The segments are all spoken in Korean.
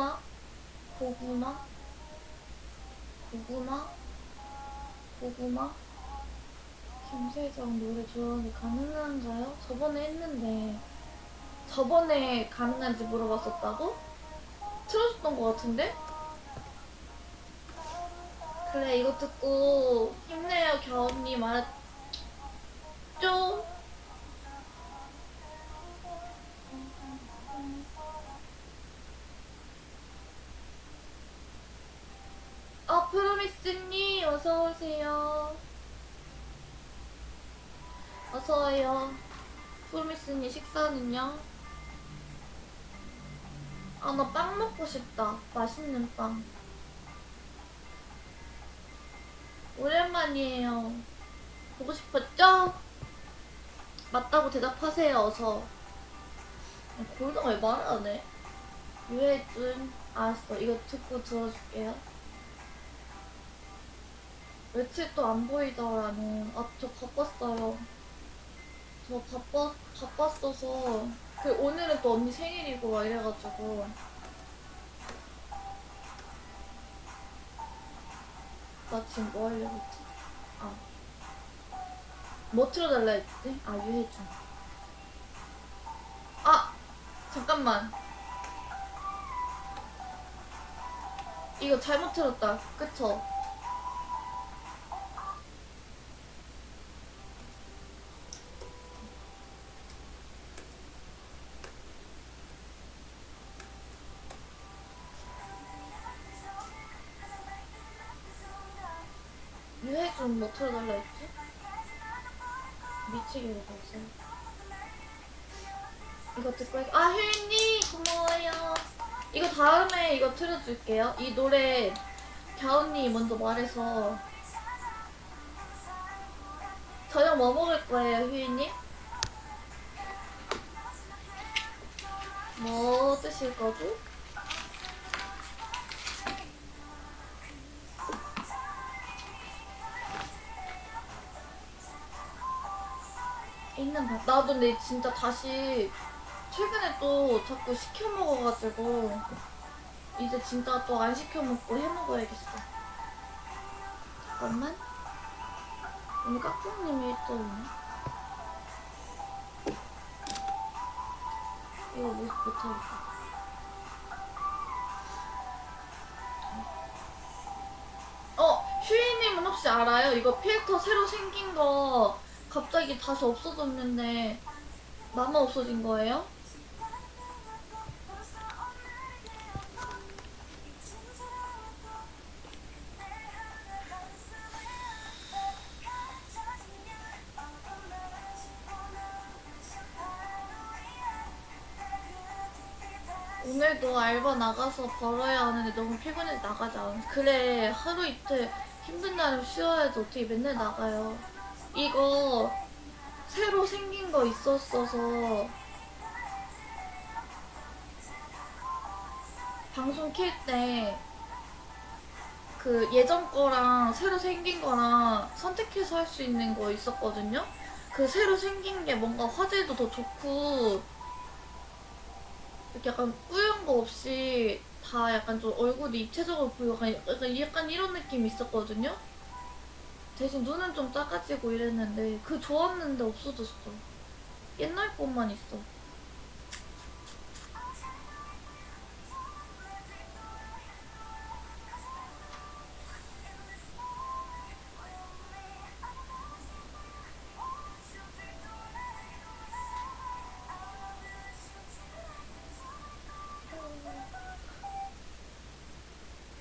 고구마, 고구마, 고구마, 고구마. 김세정 노래 좋아하는 가능한가요? 저번에 했는데 저번에 가능한지 물어봤었다고? 틀어줬던 것 같은데? 그래 이거 듣고 힘내요 겨울님 알았죠? 미스님 어서 오세요. 어서 와요. 프로미스님 식사는요? 아 나 빵 먹고 싶다. 맛있는 빵. 오랜만이에요. 보고 싶었죠? 맞다고 대답하세요 어서. 골드가 왜 말을 안 해? 유해준 알았어. 이거 듣고 들어줄게요 며칠 또 안 보이더라는 아저 바빴어요 저 바빠 바빴어서 그 오늘은 또 언니 생일이고 막 이래가지고 나 지금 뭐 하려고 했지? 아. 뭐 틀어달라 했지? 아, 유해준. 아! 잠깐만. 이거 잘못 틀었다. 그쵸? 유해준 뭐 틀어달라 했지? 미치겠네 벌써 이거 듣고 할게 아 혜인님 고마워요 이거 다음에 이거 틀어줄게요 이 노래 겨운이 먼저 말해서 저녁 뭐 먹을 거예요 혜인님? 뭐 드실 거고? 있는 밥. 나도 근데 진짜 다시 최근에 또 자꾸 시켜 먹어가지고 이제 진짜 또 안 시켜 먹고 해 먹어야겠어. 잠깐만. 오늘 깍두님이 또 오네. 이거 못 못하겠다. 어, 휴이님은 혹시 알아요? 이거 필터 새로 생긴 거 갑자기 다시 없어졌는데 나만 없어진 거예요? 오늘도 알바 나가서 벌어야 하는데 너무 피곤해서 나가지 않아. 그래 하루 이틀 힘든 날은 쉬어야지 어떻게 맨날 나가요. 이거 새로 생긴 거 있었어서 방송 킬 때 그 예전 거랑 새로 생긴 거랑 선택해서 할 수 있는 거 있었거든요. 그 새로 생긴 게 뭔가 화질도 더 좋고 이렇게 약간 뿌연 거 없이 다 약간 좀 얼굴이 입체적으로 보이고 약간, 약간, 약간 이런 느낌이 있었거든요. 대신 눈은 좀 작아지고 이랬는데 그 좋았는데 없어졌어. 옛날 것만 있어.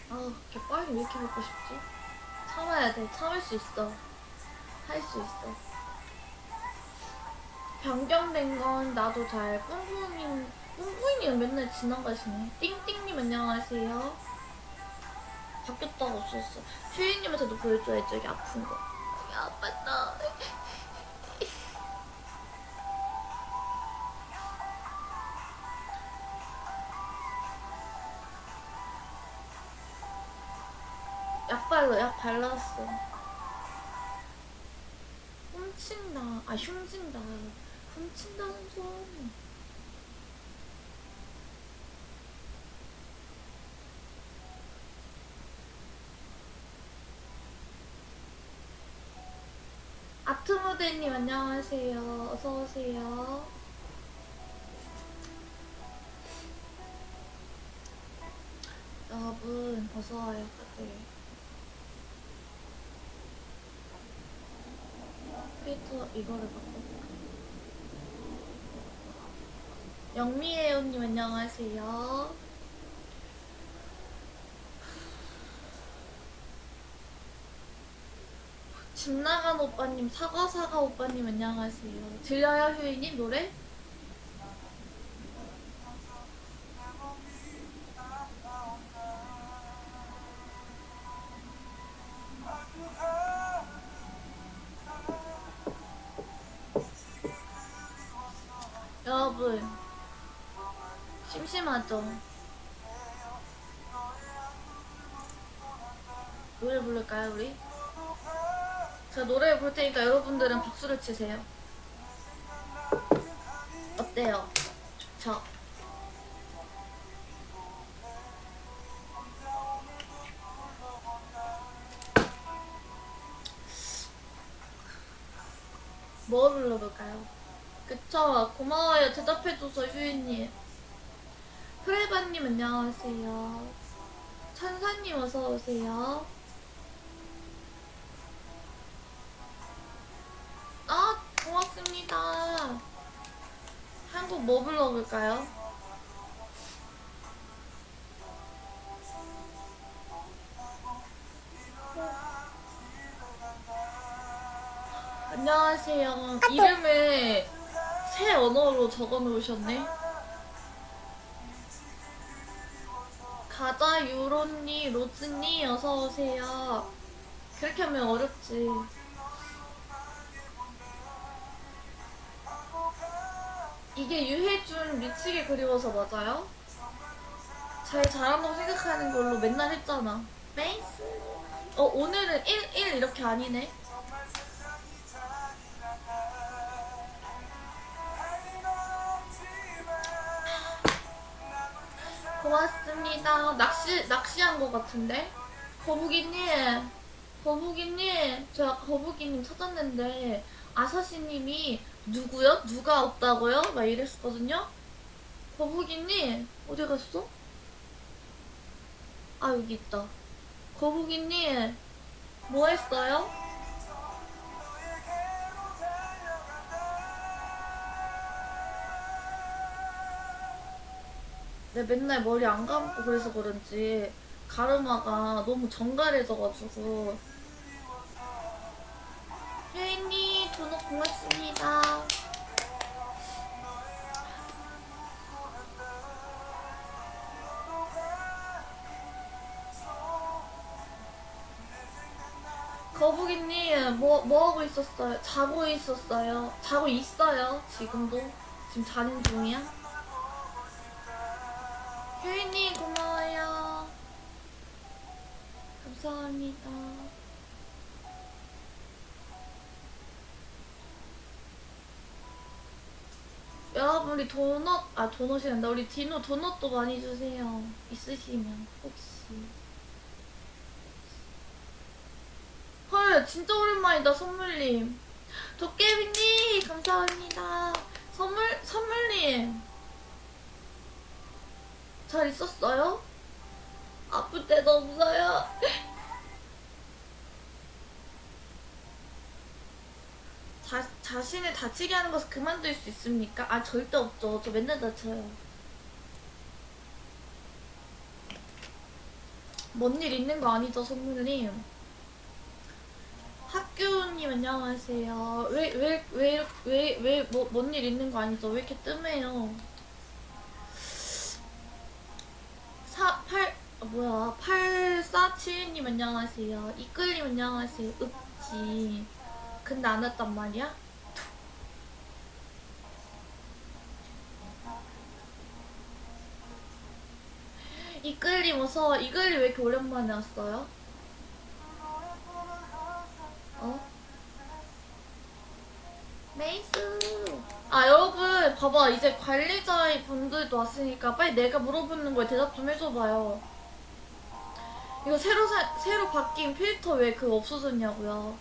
아, 빨리 왜 이렇게 먹고 싶지? 참아야 돼. 참을 수 있어. 할 수 있어. 변경된 건 나도 잘. 뿡뿡님, 뿡뿡이님 맨날 지나가시네. 띵띵님 안녕하세요. 바뀌었다고 없었어. 휴이님한테도 보여줘야지, 여기 아픈 거. 여기 아팠다. 약발로 약 발랐어. 훔친다. 아 흉진다. 훔친다는 소리. 아트모델님 안녕하세요. 어서 오세요. 여러분 어서 와요. 네. 들. 필터 이거를 바꿔볼까? 영미애호님 안녕하세요. 집 나간 오빠님, 사과사과 오빠님 안녕하세요. 들려요, 휴이님 노래? 여러분, 심심하죠? 노래 부를까요, 우리? 제가 노래 볼 테니까 여러분들은 박수를 치세요. 어때요? 좋죠? 뭐 불러볼까요? 그쵸? 고마워요. 대답해줘서 휴이님. 프레바님 안녕하세요. 천사님 어서오세요. 아, 고맙습니다. 한국 뭐 불러볼까요? 안녕하세요. 이름을 새 언어로 적어 놓으셨네. 가자 유로니 로즈니 어서 오세요. 그렇게 하면 어렵지. 이게 유해준 미치게 그리워서 맞아요? 잘 잘한다고 생각하는 걸로 맨날 했잖아. 베이스. 어 오늘은 1, 1 이렇게 아니네. 고맙습니다. 낚시 낚시한 것 같은데. 거북이님, 거북이님, 제가 거북이님 찾았는데 아사시님이 누구요? 누가 없다고요? 막 이랬었거든요. 거북이님 어디 갔어? 아 여기 있다. 거북이님 뭐 했어요? 내 맨날 머리 안 감고 그래서 그런지 가르마가 너무 정갈해져가지고. 혜인이 도넛 고맙습니다. 거북이님 뭐, 뭐 하고 있었어요? 자고 있었어요? 자고 있어요 지금도? 지금 자는 중이야 혜인이 고마워요. 감사합니다. 여러분 우리 도넛 아 도넛이 된다. 우리 디노 도넛도 많이 주세요. 있으시면 혹시. 헐 진짜 오랜만이다 선물님. 도깨비님 감사합니다. 선물 선물님 잘 있었어요? 아플 때도 없어요. 자, 자신을 다치게 하는 것을 그만둘 수 있습니까? 아, 절대 없죠. 저 맨날 다쳐요. 뭔 일 있는 거 아니죠, 선물님? 학교님 안녕하세요. 왜, 왜, 왜, 왜, 왜, 뭐, 뭔 일 있는 거 아니죠? 왜 이렇게 뜸해요? 8472님 안녕하세요. 이끌님 안녕하세요. 읍지. 근데 안 왔단 말이야? 이끌님 어서, 이끌님 왜 이렇게 오랜만에 왔어요? 어? 메이스. 아 여러분 봐봐 이제 관리자의 분들도 왔으니까 빨리 내가 물어보는 거에 대답 좀 해줘봐요. 이거 새로 사, 새로 바뀐 필터 왜 그거 없어졌냐고요.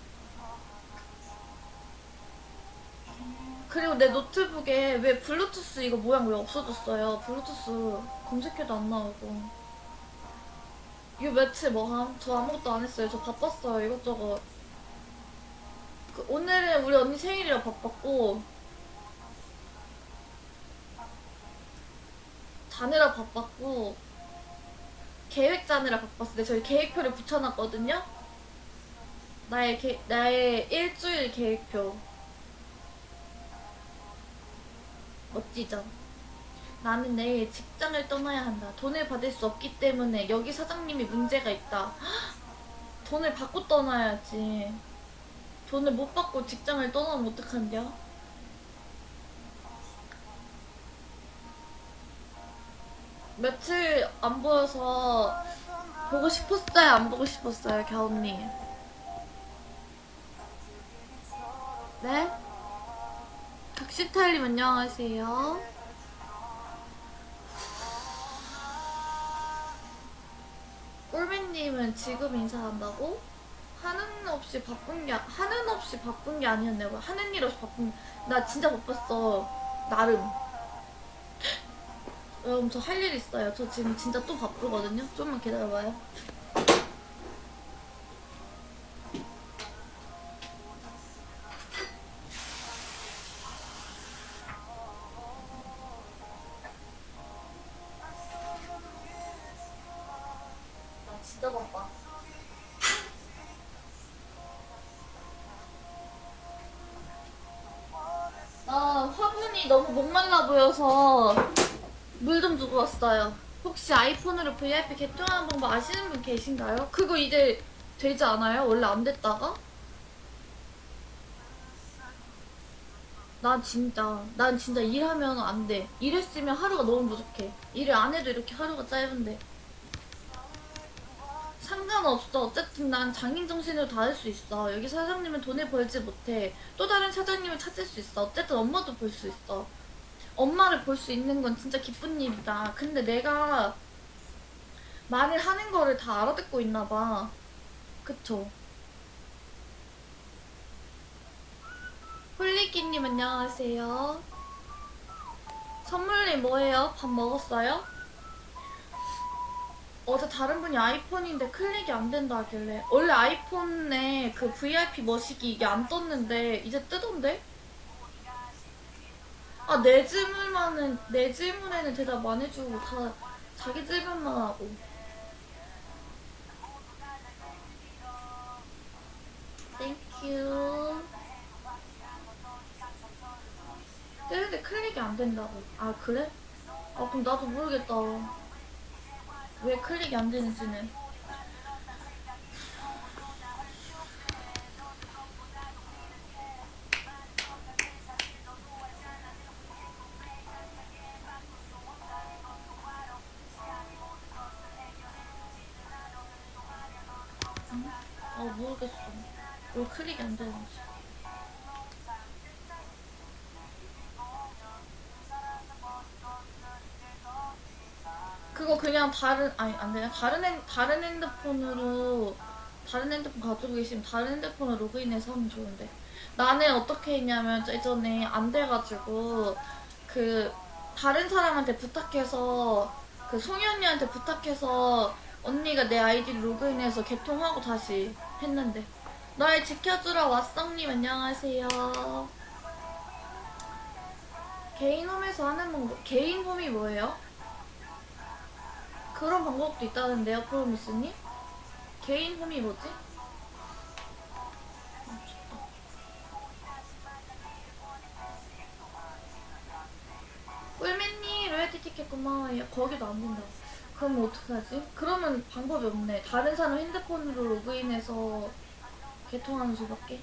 그리고 내 노트북에 왜 블루투스 이거 모양 왜 없어졌어요? 블루투스 검색해도 안 나오고. 요 며칠 뭐 함? 저 아무것도 안 했어요. 저 바빴어요. 이것저것. 그 오늘은 우리 언니 생일이라 바빴고 자느라 바빴고 계획 짜느라 바빴어요. 근데 저희 계획표를 붙여놨거든요. 나의 계, 나의 일주일 계획표. 멋지죠? 나는 내일 직장을 떠나야 한다. 돈을 받을 수 없기 때문에 여기 사장님이 문제가 있다. 헉! 돈을 받고 떠나야지. 돈을 못 받고 직장을 떠나면 어떡한겨? 며칠 안 보여서 보고 싶었어요? 안 보고 싶었어요, 겨언니? 네? 각시탈님 안녕하세요. 꿀맨님은 지금 인사한다고? 하는 없이 바쁜 게 하는 없이 바쁜 게 아니었네요. 하는 일 없이 바쁜 나 진짜 바빴어. 나름. 여러분 저 할 일 있어요. 저 지금 진짜 또 바쁘거든요. 좀만 기다려봐요. 나 진짜 바빠. 나 화분이 너무 목말라 보여서 물 좀 주고 왔어요. 혹시 아이폰으로 VIP 개통하는 방법 아시는 분 계신가요? 그거 이제 되지 않아요? 원래 안 됐다가? 난 진짜, 난 진짜 일하면 안 돼. 일했으면 하루가 너무 부족해. 일을 안 해도 이렇게 하루가 짧은데. 상관없어. 어쨌든 난 장인 정신으로 다 할 수 있어. 여기 사장님은 돈을 벌지 못해. 또 다른 사장님을 찾을 수 있어. 어쨌든 엄마도 볼 수 있어. 엄마를 볼 수 있는 건 진짜 기쁜 일이다. 근데 내가 말을 하는 거를 다 알아듣고 있나 봐. 그쵸? 홀리기님 안녕하세요. 선물이 뭐예요? 밥 먹었어요? 어제 다른 분이 아이폰인데 클릭이 안 된다 하길래 원래 아이폰에 그 VIP 머시기 이게 안 떴는데 이제 뜨던데? 아 내 질문만은 내 질문에는 대답 안 해주고 다 자기 질문만 하고. 땡큐 뜨는데 클릭이 안 된다고. 아 그래? 아 그럼 나도 모르겠다. 왜 클릭이 안 되는지는 되는지 그거 그냥 다른 아니 안 되냐 다른 핸 다른 핸드폰으로 다른 핸드폰 가지고 계시면 다른 핸드폰으로 로그인해서 하면 좋은데. 나는 어떻게 했냐면 예전에 안 돼가지고 그 다른 사람한테 부탁해서 그 송이 언니한테 부탁해서 언니가 내 아이디를 로그인해서 개통하고 다시 했는데 날 지켜주러 왔성님 안녕하세요 개인 홈에서 하는 방법 개인 홈이 뭐예요? 그런 방법도 있다는데요, 프로미스님? 개인 홈이 뭐지? 꿀맨님, 로열티 티켓 고마워요. 거기도 안 된다. 그럼 어떡하지? 그러면 방법이 없네. 다른 사람 핸드폰으로 로그인해서 개통하는 수밖에.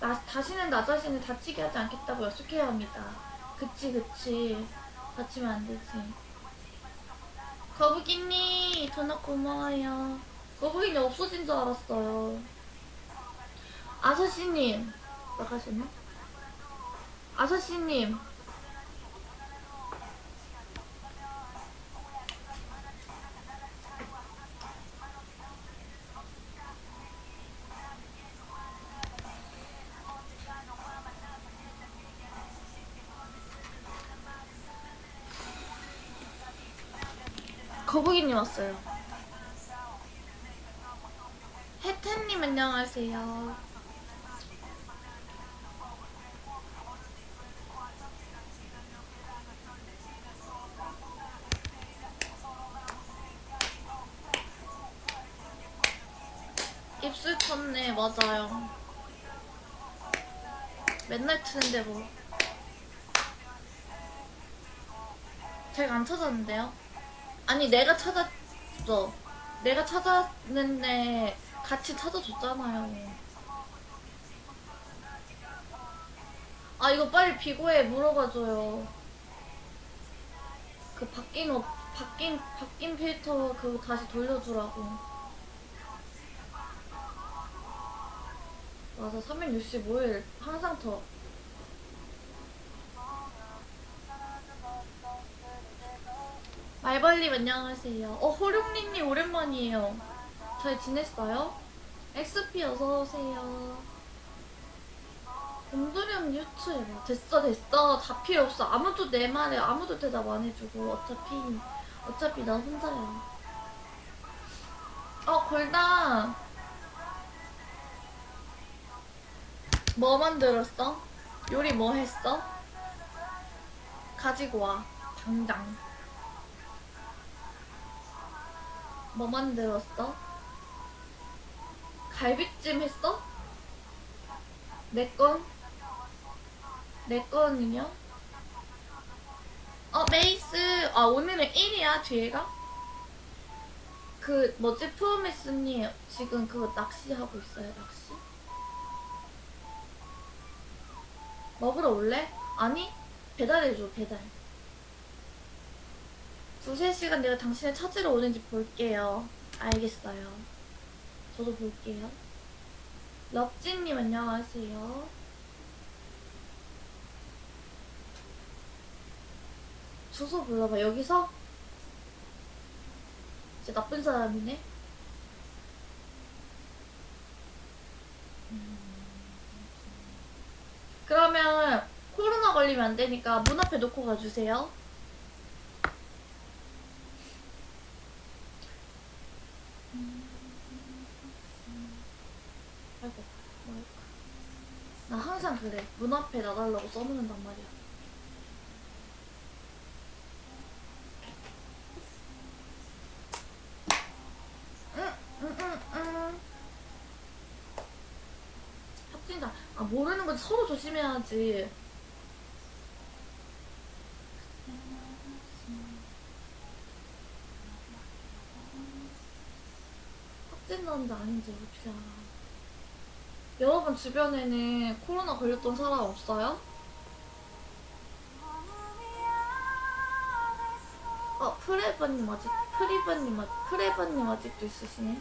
나, 다시는 나 자신을 다치게 하지 않겠다고 약속해야 합니다. 그치, 그치. 다치면 안 되지. 거북이님 전화 고마워요. 거북이님 없어진 줄 알았어요. 아서씨님 나가셨나? 아서씨님 왔어요. 혜태님 안녕하세요. 입술 쳤네 맞아요. 맨날 트는데 뭐. 제가 안 찾았는데요? 아니 내가 찾았어. 내가 찾았는데 같이 찾아줬잖아요. 아 이거 빨리 비고에 물어봐줘요. 그 바뀐 옷 바뀐 바뀐 필터 그거 다시 돌려주라고. 맞아 365일 항상 더. 말벌님 안녕하세요. 어 호룡리님 오랜만이에요. 잘 지냈어요? XP 어서 오세요. 곰돌이형 유튜브 됐어 됐어 다 필요 없어 아무도 내 말에 아무도 대답 안 해주고 어차피 어차피 나 혼자야. 어 골당 뭐 만들었어? 요리 뭐 했어? 가지고 와 당장. 뭐 만들었어? 갈비찜 했어? 내 건? 내 거는요? 어, 메이스. 아, 오늘은 1이야, 뒤에가? 그, 뭐지, 프로미스님 지금 그거 낚시하고 있어요, 낚시? 먹으러 올래? 아니, 배달해줘, 배달. 두세 시간 내가 당신을 찾으러 오는지 볼게요. 알겠어요. 저도 볼게요. 럭진님 안녕하세요. 주소 불러봐. 여기서? 진짜 나쁜 사람이네. 음. 그러면 코로나 걸리면 안 되니까 문 앞에 놓고 가주세요. 아이고, 뭐할까. 나 항상 그래. 문 앞에 놔달라고 써놓는단 말이야. 아, 모르는 거지. 서로 조심해야지. 확진자인지 아닌지 어떻게 알아. 여러분 주변에는 코로나 걸렸던 사람 없어요? 어, 프레버님 아직, 프리버님 아직, 프레버님 아직도 있으시네?